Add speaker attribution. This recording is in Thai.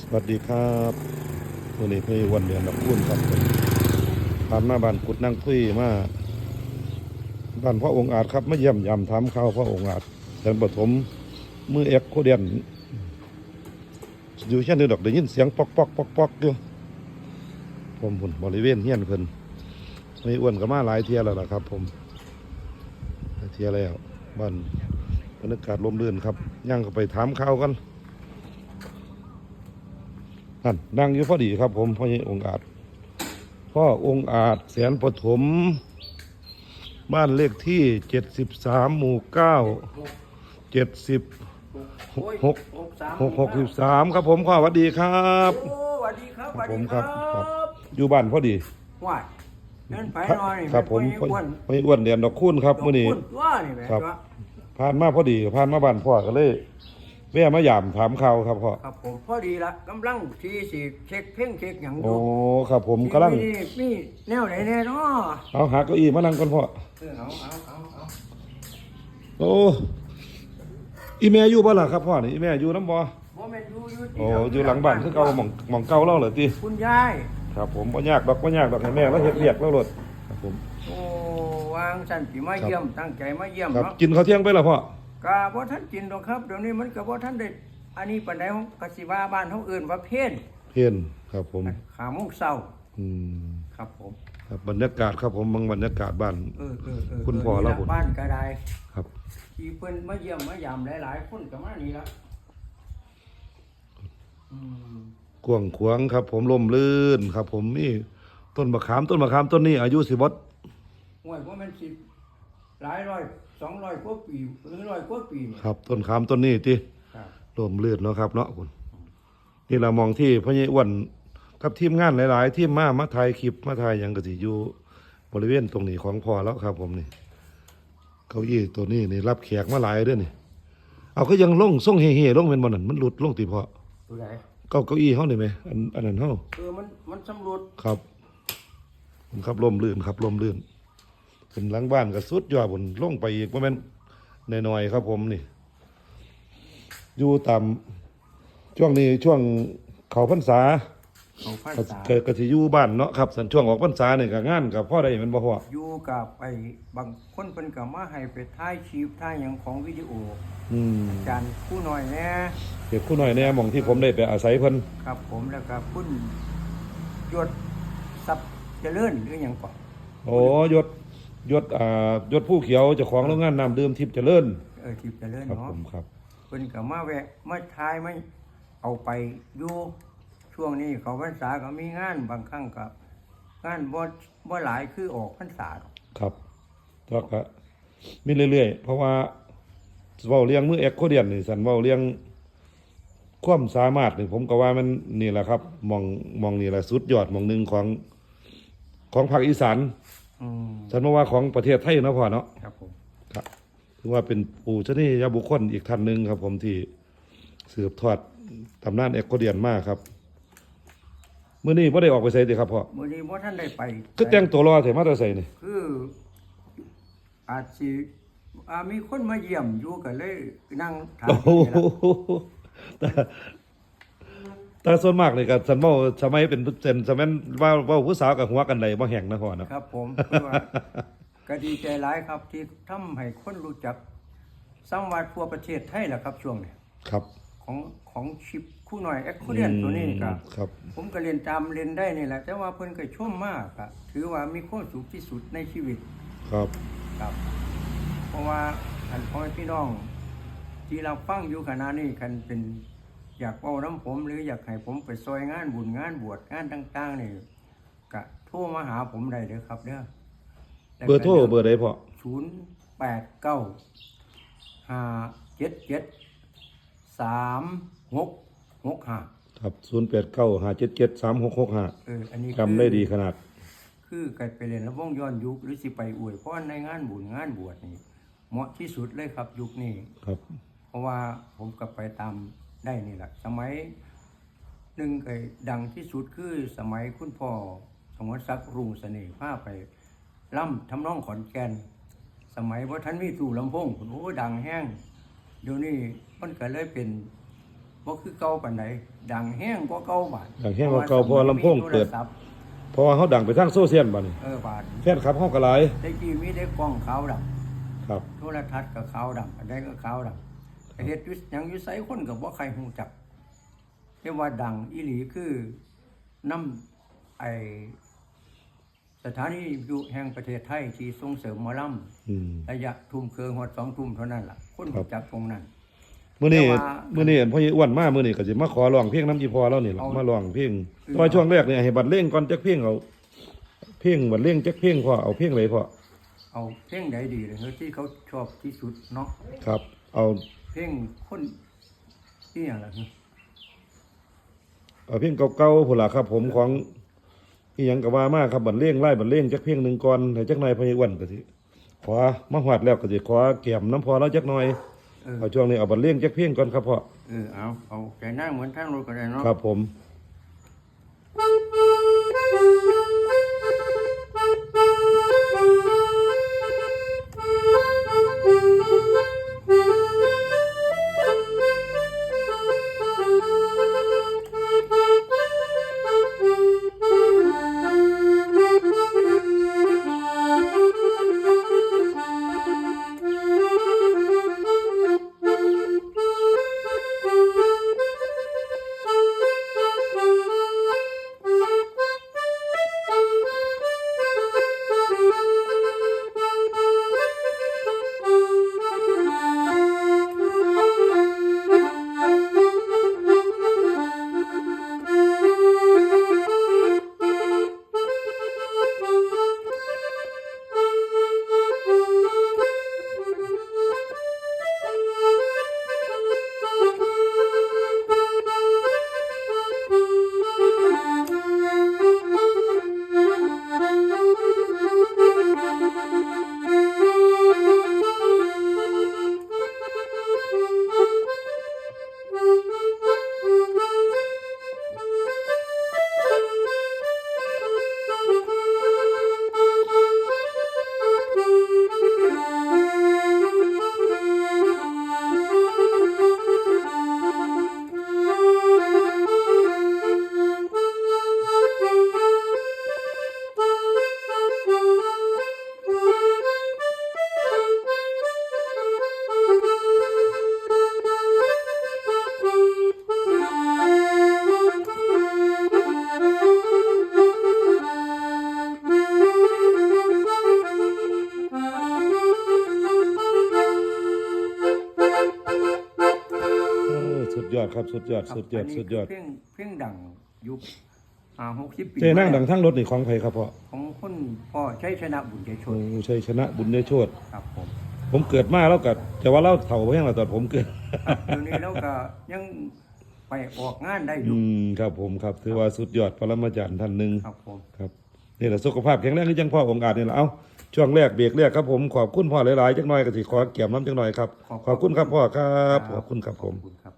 Speaker 1: สวัสดีครับวันนี้พี่วันเดือนดอกพูนครับผมผ่านมาบ้านกุดนั่งคุยมาบ้านพ่อองค์อาจครับมาเยี่ยมยามถามข่าวพ่อองค์อาจเดินปฐมมือเอกโคเดียนอยู่เช่นเดียวดอกได้ยินเสียงปอกปอกปอกปอกอยู่ผมผุนบริเวณเฮียนเพิ่นไม่อ้วนก็มาหลายเทียแล้วล่ะครับ ผมหลายเทียแล้วบ้านบรรยากาศลมเรื่นครับย่างเข้าไปถามข่าวกัน นั่นนั่งอยู่พอดีครับ ผมพ่อใหญ่องค์อาจพ่อองค์อาจแสนปฐมบ้านเลขที่เจ็ดสิบสามหมู่เก้าเจ็ดสิบหกหกหกหกสิบสามครับผมขอสวัสดีครับ
Speaker 2: โอ้สวัสดีครับสวัส
Speaker 1: ผ
Speaker 2: ดี
Speaker 1: ม
Speaker 2: ค
Speaker 1: ค
Speaker 2: รั
Speaker 1: รับบครับ อยู่บ้านพอดี
Speaker 2: ว่านั่นไปหน่อย
Speaker 1: ครับผม
Speaker 2: ไม่อ้วน
Speaker 1: ไม่อ้วนเดียนดอกคุ้นครับมื้อนี้
Speaker 2: ดกว่านี่แหละ
Speaker 1: ครับ
Speaker 2: ว่า
Speaker 1: ผ่านมาพอดีผ่านมาบ้านพ่อก็เลยแม่มายามถามข่าวครับพ่อ
Speaker 2: ครับผมพอดีละกำลังทีสิเช็คเพ่งเช็คอย่าง
Speaker 1: โอ้
Speaker 2: ดู
Speaker 1: ครับผมกำลัง
Speaker 2: นี่มีแนวไหนแน่เนาะ
Speaker 1: เอาหาเก้าอี้มานั่งก่อนพ่อ
Speaker 2: เออเอาเอาเอาเอา
Speaker 1: โอ้อีแม่อยู่บ่ล่ะครับพ่อนี่อีแม่อยู่น้ำบ่
Speaker 2: โมเมนต์อยู่อยู่ที่
Speaker 1: โอ้อยู่หลังบ้านคือเก่าหม่องหม่องเก่าเล่าเหรอติ
Speaker 2: คุณยาย
Speaker 1: ครับผมบ่ยากดอกบ่ยากดอกให้แม่แล้วเฮ็ดเรียกแล้วโลดครับผม
Speaker 2: โอ้วางสันติมา
Speaker 1: ครับ
Speaker 2: เยี่ยมตั้งใจมาเยี่ยม
Speaker 1: ครับ
Speaker 2: เนาะ
Speaker 1: กินข้าวเที่ยงไปแล้วพ่อ กะ
Speaker 2: บ่ท่านกินหรอกครับเดี๋ยวนี้มันก็บ่ท่านได้อันนี้ปานใดของกสิว่าบ้านเฮาเอิ้นว่าเพน
Speaker 1: เพียนครับผม
Speaker 2: ขาโมงเช้า
Speaker 1: อืม
Speaker 2: ครับผม
Speaker 1: ครับบรรยากาศครับผมเบางบรรยากาศบ้าน
Speaker 2: เออเออเออ
Speaker 1: คุณพ่อแล้ว
Speaker 2: นี่
Speaker 1: ผม
Speaker 2: ล่ะบ้านก็ได้
Speaker 1: ครับ
Speaker 2: ที่เพิ่นมาเยี่ยมมายามหลาย ๆ คนก็มานี่ละอืม
Speaker 1: กวางขวางครับ ผมลมลื่นครับ ผมนี่ต้นมะขามต้นมะขามต้นนี้อายุสิบวัด
Speaker 2: ห่วยว่ามันสิ หลายร้อยสองร้อยกว่าปีหรือร้อยกว่าปีนี่
Speaker 1: ครับ ต้นขามต้นนี้ติ
Speaker 2: ครับ
Speaker 1: ลมลื่นเนาะครับเนาะคุณนี่เรามองที่พ่อใหญ่อ้วนกับทีมงานหลาย ๆ ทีมมามาถ่ายคลิปมาถ่ายหยังก็สิอยู่บริเวณตรงนี้ของพ่อแล้วครับ ผมนี่เก้าอี้ตัวนี้นี่รับแขกมาหลายเด้วยนี่ เอาก็ยังลงส่งเฮ่ๆลงเป็นบ่นั่นมันหลุดลงติพ่อ
Speaker 2: ตัวไหน
Speaker 1: เก้าเก้าอี้เฮานี่ไหมอันอันนั้นเฮา
Speaker 2: เออมันมันสำรวจ
Speaker 1: ครับผมครับลมลื่นครับลมลื่น เป็นหลังบ้านก็สุดยอดบนลงไปอีกบ่แม่นน้อยๆครับผมนี่ อยู่ตามช่วงนี้ช่วงเขาพรรษา
Speaker 2: ของภา
Speaker 1: ก็
Speaker 2: ษา
Speaker 1: ก็ก็สิอยู่บ้านเนาะครับสันช่วงออกพรรษานี่ก็งานกับพ่อได้แมันบ่พ่อ
Speaker 2: อยู่กับไอ้บางคนเพิ่นก็มาให้ไปถ่ายคลิปถ่ายหยังของวิดีโอ
Speaker 1: อืม
Speaker 2: อาจารย์ผู้น้อยแน่
Speaker 1: เก็บคู่หน่อยแน่หมองที่ผมได้ไปอาศัยเพิ่น
Speaker 2: ครับผมแล้วก็คุณยศทรัพย์เจริญหรือหยังก่อน
Speaker 1: โอ้ยศ ยศอ่ายศผู้เขียวเจ้าของโรงงานน้ำดื่มทิพย์เจริญ
Speaker 2: เออทิพย์เจริญ
Speaker 1: ครับ
Speaker 2: เนาะ
Speaker 1: ผมครับ
Speaker 2: เพิ่นก็มาแวะมาทายไม่เอาไปอยู่ช่วงนี้เขาพรรษาก็มีงานบางครั้งก็งานบ่บ่หลายคือออกพรรษาหรอก
Speaker 1: ครับแล้วก็มีเรื่อยๆ เพราะว่าเว้าเลี้ยงมือเอ็กโคเดียนนี่สันเว้าเลี้ยงความสามารถนี่ผมก็ว่ามันนี่แหละครับมองมองนี่แหละสุดยอดมองหนึ่งของของภาคอีสาน
Speaker 2: อืม
Speaker 1: ฉันว่าของประเทศไทยเนาะพ่อเนาะ
Speaker 2: ครับผม
Speaker 1: ครับถือว่าเป็นปู่ชนียบุคคลอีกท่านหนึ่งครับ ผมที่สืบทอดตำนานเอ็กโคเดียนมากครับเมื่อนี้พ่ได้ออกไปใส่ติครับพ่อ
Speaker 2: มื้อนี้บ่ทันได้ไป
Speaker 1: ก็แต่งตัวรอเถอะมาแต่ใส่นี่
Speaker 2: คือ อาจสิอ่ามีคนมาเยี่ยมอยู่ก็เลยนั่งถาม
Speaker 1: โอ้โห
Speaker 2: นี่ล่ะ
Speaker 1: แต่แต่ส่วนมากเลยกับสันเมาสมัยเป็นเซนสมัยว่าว่าผู้สาวกับหัวกันใดบ่แห่งนะพ่อเนาะ
Speaker 2: ครับ ผมคือว่า ก็ดีใจหลายครับที่ทำให้คนรู้จักสัมวัดทั่วประเทศไทยแหละครับช่วงนี้
Speaker 1: ครับ
Speaker 2: ของของชิปคู่หน่อยเอ็กคูเรียนตัวนี้ครับ
Speaker 1: ครับ
Speaker 2: ผมก็เรียนจำเรียนได้นี่แหละ แต่ว่าเพิ่นก็ชมมากอะถือว่ามีความสุขที่สุดในชีวิต
Speaker 1: ครับ
Speaker 2: ครับ เพราะว่าอันพ่อแม่พี่น้อง ที่เราฟังอยู่ขณะนี้กันเป็น อยากเอาน้ำผมหรืออยากให้ผมไปซอยงานบุญงานบวชงานต่างๆนี่ก็โทรมาหาผมได้เด้อครับเด้อ
Speaker 1: เบอร์โทรเบอร์ใดพ่อ
Speaker 2: ศูนย์แปดเก้าห้าเจ็ดเจ็ดสามหกหกห้า
Speaker 1: ครับ0895773665
Speaker 2: เอออันนี้
Speaker 1: จำได้ดีขนาด
Speaker 2: คือไกไปเรียนแล้ววงย้อนยุคหรือสิไปอวยพรในงานบุญงานบวชนี่เหมาะที่สุดเลยครับยุคนี้
Speaker 1: ครับ
Speaker 2: เพราะว่าผมก็ไปตาม ได้นี่แหละสมัยหนึ่งเคยดังที่สุดคือสมัยคุณพ่อสมรศักดิ์รุ่งเสน่ห์พาไปล่ำทำนองขอนแก่นสมัยว่าท่านมีตู่ลำโพงโอ้ดังแห้งเดี๋ยวนี้มันก็เลยเป็นบ่คือเก่าปานใดดังแห้งกว่าเก่าบาด
Speaker 1: ดังแห้งกว่าเก่าเพราะว่าลำโพงเปิด
Speaker 2: โทรศัพท์
Speaker 1: เพราะว่าเขาดังไปทางโซเชียลบัดนี้
Speaker 2: เออบาด
Speaker 1: แฟนคลับเฮาก็หลาย
Speaker 2: แต่กี้มีได้กล้องขาวดำ
Speaker 1: ครับ
Speaker 2: โทรทัศน์ก็ขาวดำอันใดก็ขาวดำแต่ เฮ็ดอยู่หยังอยู่ไสคนก็บ่ใครฮู้จักแต่ว่าดังอีหลีคือนำไอสถานีวิทยุแห่งประเทศไทยที่ส่งเสริมหมอลำ
Speaker 1: อืม
Speaker 2: ระยะทุ่มเคืองหดสองทุ่มเท่านั้นล่ะ คน
Speaker 1: ครับ
Speaker 2: รู้จักตรงนั้น
Speaker 1: มื้อนี้
Speaker 2: แต่ว่า
Speaker 1: มื้อนี้เห็นพ่อใหญ่อ้วนมามื้อนี้ก็สิมาขอร้องเพลงน้ำอีพอแล้วนี่ล่ะ
Speaker 2: เอา
Speaker 1: มาร้องเพลง
Speaker 2: คือ
Speaker 1: ตอนช่วงแรกเนี่ยให้บัดเล่งก่อนจักเพลงเอาเพลงบัดเล่งจักเพลงพอเอาเพลงไหนพอ
Speaker 2: เอาเพลงใดดีเลยเฮ้ยที่เขาชอบที่สุดเนาะ
Speaker 1: ครับ เอา
Speaker 2: เพลงคนที่อย่างไร
Speaker 1: เอาเพลงเก่าๆพุ่นล่ะครับ ผมของอีหยังก็ว่ามาครับบัดเล่งไล่บัดเล่งจักเพลงหนึงก่อนให้จักหน่อยพ่อใหญ่อ้วนก็สิขอมาฮอดแล้วก็สิขอแก้มน้ำพอแล้วจักหน่อย
Speaker 2: เออ
Speaker 1: เอาช่วงนี้เอาบัดเล่งจักเพลงก่อนครับพ่อ
Speaker 2: เออเอาเอาใจหน้าเหมือนทางรถก็ได้เนาะ
Speaker 1: ครับผม ยอดครับสุดยอด
Speaker 2: ครับ
Speaker 1: สุดยอด
Speaker 2: นนี้
Speaker 1: สุดยอด
Speaker 2: คือเพลงเพลงดังยุคอ่าหกสิบปี
Speaker 1: เจนั่งดังทั้งรถนี่ของไผครับพ่อ
Speaker 2: ของคนพ่อใช้ชนะบุญใจช
Speaker 1: โอ้
Speaker 2: น
Speaker 1: ชัยชนะบุญได้โชด
Speaker 2: ครับผม
Speaker 1: ผมเกิดมาแล้วก็แต่ว่าเราเฒ่าเพียงเราตอนผมเกิด
Speaker 2: ครับเดี๋ยวนี้แล้วก็ยังไปออกงานได้อยู่
Speaker 1: อืมครับผมครับถือว่าสุดยอดปรมาจารย์ท่านหนึ่ง
Speaker 2: ครับผม
Speaker 1: ครับนี่แหละสุขภาพแข็งแรงที่จังพ่อองค์อาจนี่แหละเอ้าช่วงแรกเบรกแรกครับผมขอบคุณพ่อหลายๆจังหน่อยก็สิขอเกี่ยมน้ำจังหน่อยครับขอบคุณครับพ่อครับขอบคุณครับผม
Speaker 2: ขอบคุณครับ